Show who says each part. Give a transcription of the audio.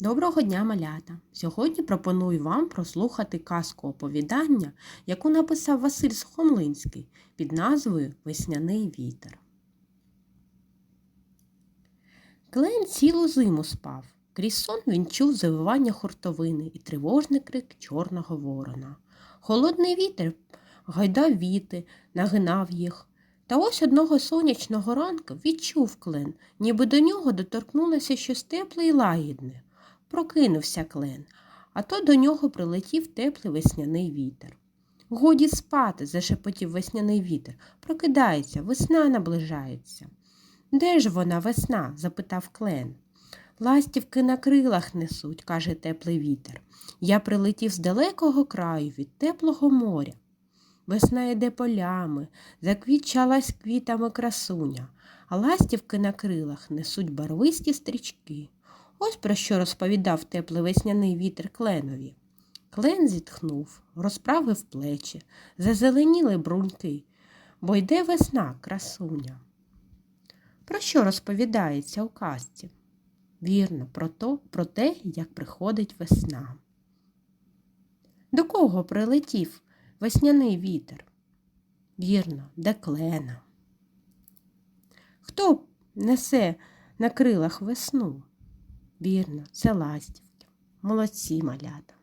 Speaker 1: Доброго дня, малята! Сьогодні пропоную вам прослухати казку оповідання, яку написав Василь Сухомлинський під назвою Весняний вітер. Клен цілу зиму спав. Крізь сон він чув завивання хуртовини і тривожний крик чорного ворона. Холодний вітер гайдав віти, нагинав їх. Та ось одного сонячного ранку відчув клен, ніби до нього доторкнулося щось тепле і лагідне. Прокинувся клен, а то до нього прилетів теплий весняний вітер. Годі спати, зашепотів весняний вітер. Прокидається, весна наближається. Де ж вона, весна? запитав клен. Ластівки на крилах несуть, каже теплий вітер. Я прилетів з далекого краю від теплого моря. Весна йде полями, заквітчалась квітами красуня, а ластівки на крилах несуть барвисті стрічки. Ось про що розповідав теплий весняний вітер кленові. Клен зітхнув, розправив плечі, зазеленіли бруньки, бо йде весна, красуня. Про що розповідається у казці? Вірно, про, то, про те, як приходить весна. До кого прилетів весняний вітер? Вірно, до клена. Хто несе на крилах весну? Вірно, це ластівки. Молодці малята.